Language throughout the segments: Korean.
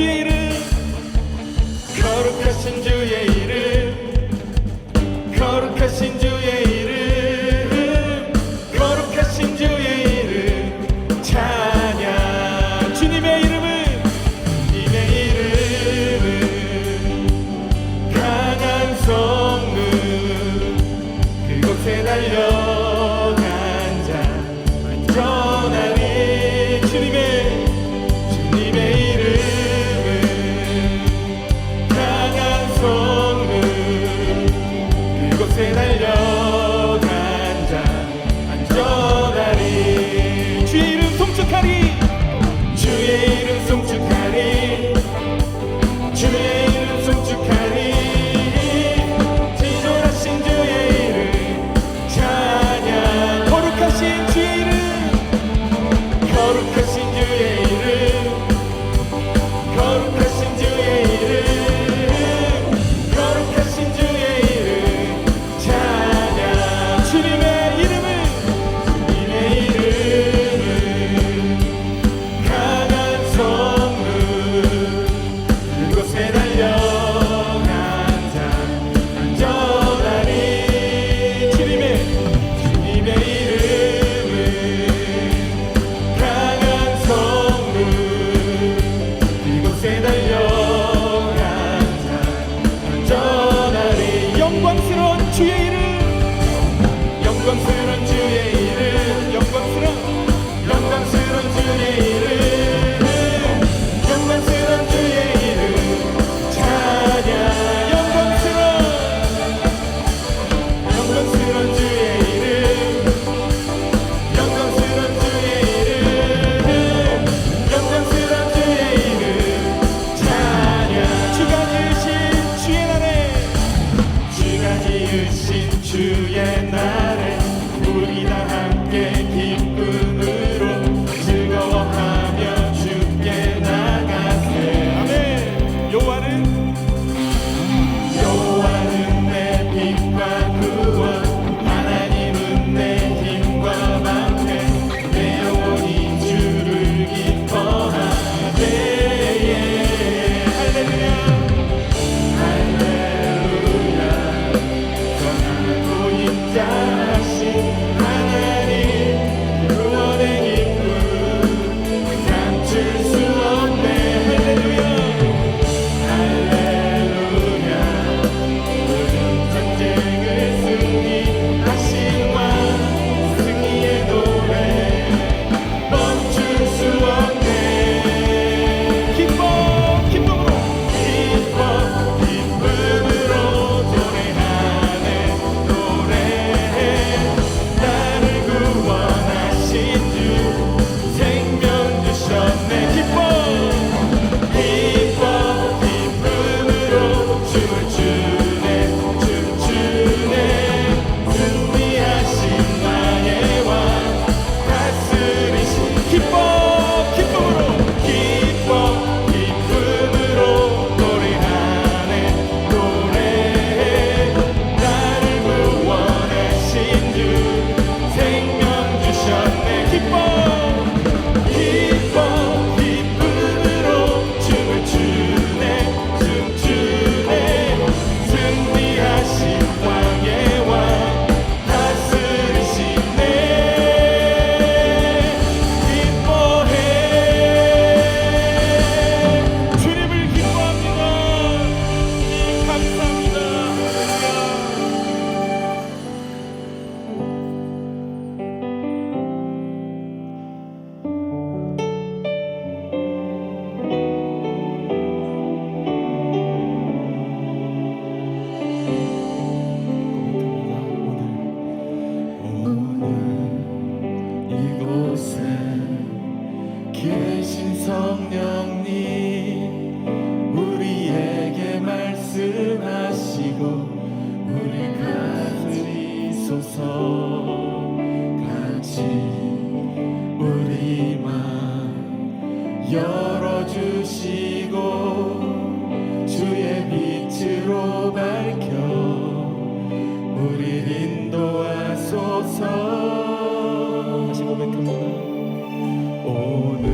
주의 이름 거룩하신 주의 이름. Thank you. 같이 우리 맘 열어주시고 주의 빛으로 밝혀 우리 인도하소서. 오늘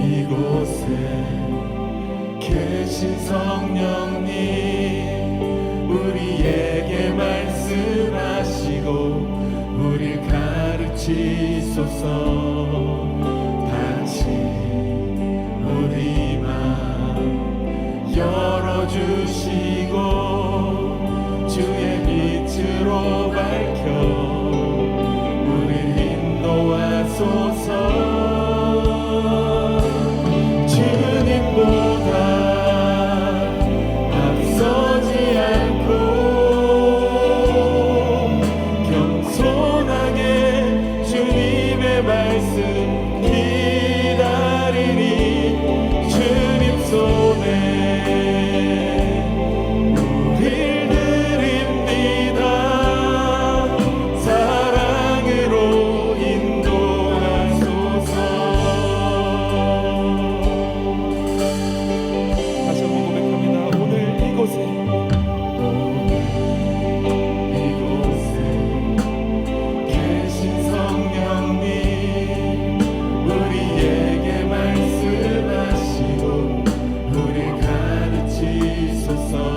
이곳에 계신 성령님 우리에게 말씀하시고 우리 가르치소서. 다시 우리 맘 열어주시 가